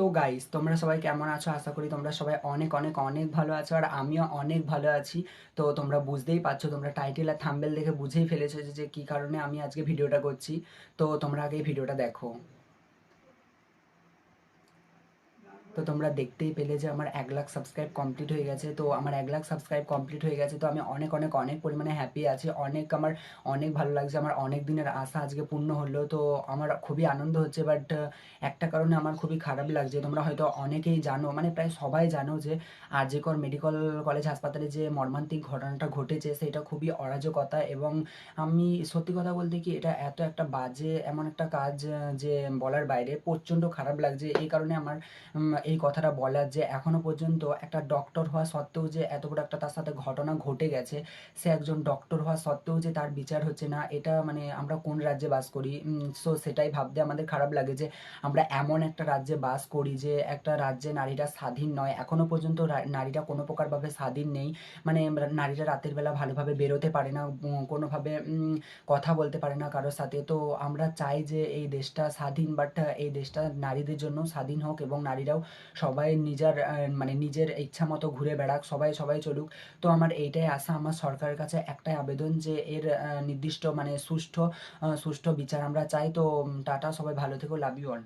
তো গাইস তোমরা সবাই কেমন আছো? আশা করি তোমরা সবাই অনেক অনেক অনেক ভালো আছো আর আমিও অনেক ভালো আছি। তো তোমরা বুঝতেই পারছ, তোমরা টাইটেল আর থাম্বেল দেখে বুঝেই ফেলেছো যে- কি কারণে আমি আজকে ভিডিওটা করছি। তো তোমরা আগে ভিডিওটা দেখো। তো তোমরা দেখতেই পেলে যে আমার এক লাখ সাবস্ক্রাইব কমপ্লিট হয়ে গেছে। তো আমার এক লাখ সাবস্ক্রাইব কমপ্লিট হয়ে গেছে। তো আমি অনেক অনেক অনেক পরিমাণে হ্যাপি আছি। অনেক আমার, অনেক ভালো লাগছে। আমার অনেক দিনের আশা আজকে পূর্ণ হলো। তো আমার খুবই আনন্দ হচ্ছে। বাট একটা কারণে আমার খুবই খারাপ লাগছে। তোমরা হয়তো অনেকেই জানো মানে প্রায় সবাই জানো যে আরজিকর মেডিকেল কলেজ হাসপাতালে যে মর্মান্তিক ঘটনাটা ঘটেছে, সেটা খুবই অরাজকতা। এবং আমি সত্যি কথা বলতে কি, এটা এত একটা বাজে, এমন একটা কাজ যে বলার বাইরে প্রচণ্ড খারাপ লাগছে। এই কারণে আমার এই কথাটা বলার যে এখনও পর্যন্ত একটা ডক্টর হওয়া সত্ত্বেও যে এত বড় একটা তার সাথে ঘটনা ঘটে গেছে, সে একজন ডক্টর হওয়া সত্ত্বেও যে তার বিচার হচ্ছে না, এটা মানে আমরা কোন রাজ্যে বাস করি? সো সেটাই ভাবতে আমাদের খারাপ লাগে যে আমরা এমন একটা রাজ্যে বাস করি যে একটা রাজ্যে নারীরা স্বাধীন নয়। এখনও পর্যন্ত নারীরা কোনো প্রকারভাবে স্বাধীন নেই। মানে নারীরা রাতের বেলা ভালোভাবে বেরোতে পারে না কোনোভাবে কথা বলতে পারে না কারোর সাথে। তো আমরা চাই যে এই দেশটা স্বাধীন বাট এই দেশটা নারীদের জন্য স্বাধীন হোক এবং নারীরাও সবাই নিজের মানে নিজের ইচ্ছা মতো ঘুরে বেড়াক, সবাই সবাই চলুক। তো আমার এইটাই আশা, আমার সরকারের কাছে একটাই আবেদন যে এর নির্দিষ্ট মানে সুষ্ঠু সুষ্ঠু বিচার আমরা চাই। তো টাটা, সবাই ভালো থেকো লাভ ইউ অল